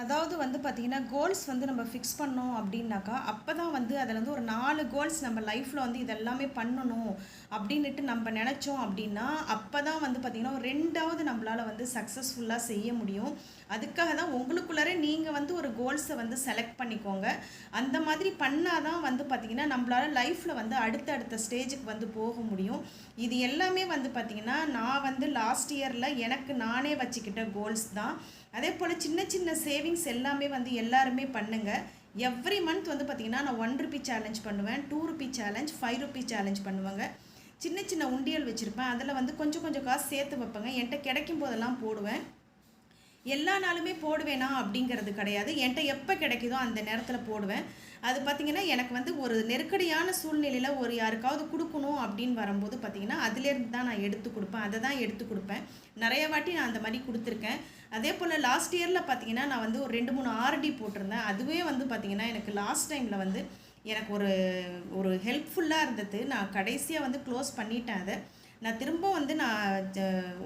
அதாவது வந்து பார்த்திங்கன்னா கோல்ஸ் வந்து நம்ம ஃபிக்ஸ் பண்ணோம் அப்படின்னாக்கா அப்போ தான் வந்து அதில் வந்து ஒரு நாலு கோல்ஸ் நம்ம லைஃப்பில் வந்து இதெல்லாமே பண்ணணும் அப்படின்னுட்டு நம்ம நினச்சோம் அப்படின்னா அப்போ தான் வந்து பார்த்திங்கன்னா ஒரு ரெண்டாவது நம்மளால் வந்து சக்ஸஸ்ஃபுல்லாக செய்ய முடியும். அதுக்காக தான் உங்களுக்குள்ளாரே நீங்கள் வந்து ஒரு கோல்ஸை வந்து செலக்ட் பண்ணிக்கோங்க. அந்த மாதிரி பண்ணால் தான் வந்து பார்த்திங்கன்னா நம்மளால் லைஃப்பில் வந்து அடுத்த அடுத்த ஸ்டேஜுக்கு வந்து போக முடியும். இது எல்லாமே வந்து பார்த்திங்கன்னா நான் வந்து லாஸ்ட் இயரில் எனக்கு நானே வச்சுக்கிட்ட கோல்ஸ் தான். அதே போல் சின்ன சின்ன சேவிங்ஸ் எல்லாமே வந்து எல்லாருமே பண்ணுங்கள் எவ்ரி மந்த் வந்து பார்த்திங்கன்னா நான் ஒன் ருபி சேலஞ்ச் பண்ணுவேன் two rupee challenge five rupee challenge பண்ணுவாங்க. சின்ன சின்ன உண்டியல் வச்சுருப்பேன். அதில் வந்து கொஞ்சம் கொஞ்சம் காசு சேர்த்து வைப்பேங்க. என்கிட்ட கிடைக்கும் போதெல்லாம் போடுவேன். எல்லா நாளுமே போடுவேனா அப்படிங்கிறது கிடையாது. என்கிட்ட எப்போ கிடைக்குதோ அந்த நேரத்தில் போடுவேன். அது பார்த்திங்கன்னா எனக்கு வந்து ஒரு நெருக்கடியான சூழ்நிலையில் ஒரு யாருக்காவது கொடுக்கணும் அப்படின்னு வரும்போது பார்த்திங்கன்னா அதுலேருந்து தான் நான் எடுத்து கொடுப்பேன். அதை தான் எடுத்து கொடுப்பேன். நிறைய வாட்டி நான் அந்த மாதிரி கொடுத்துருக்கேன். அதே போல் லாஸ்ட் இயரில் பார்த்திங்கன்னா நான் வந்து ஒரு ரெண்டு மூணு ஆர்டி போட்டிருந்தேன். அதுவே வந்து பார்த்திங்கன்னா எனக்கு லாஸ்ட் டைமில் வந்து எனக்கு ஒரு ஒரு ஹெல்ப்ஃபுல்லாக இருந்தது. நான் கடைசியாக வந்து க்ளோஸ் பண்ணிட்டேன் அதை. நான் திரும்ப வந்து நான்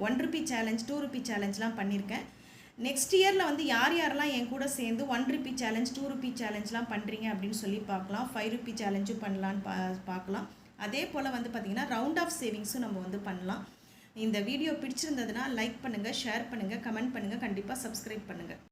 one rupee challenge two rupee சேலஞ்ச்லாம் பண்ணியிருக்கேன் நெக்ஸ்ட் இயரில் வந்து யார் யாரெல்லாம் என் கூட சேர்ந்து one rupee challenge two rupee சேலஞ்ச்லாம் பண்ணுறீங்க அப்படின்னு சொல்லி பார்க்கலாம். ஃபைவ் ருபி சேலஞ்சும் பண்ணலான்னு பா பார்க்கலாம். அதே போல் வந்து பார்த்திங்கன்னா ரவுண்ட் ஆஃப் சேவிங்ஸும் நம்ம வந்து பண்ணலாம். இந்த வீடியோ பிடிச்சிருந்ததுன்னா லைக் பண்ணுங்கள் ஷேர் பண்ணுங்கள் கமெண்ட் பண்ணுங்கள் கண்டிப்பாக சப்ஸ்கிரைப் பண்ணுங்கள்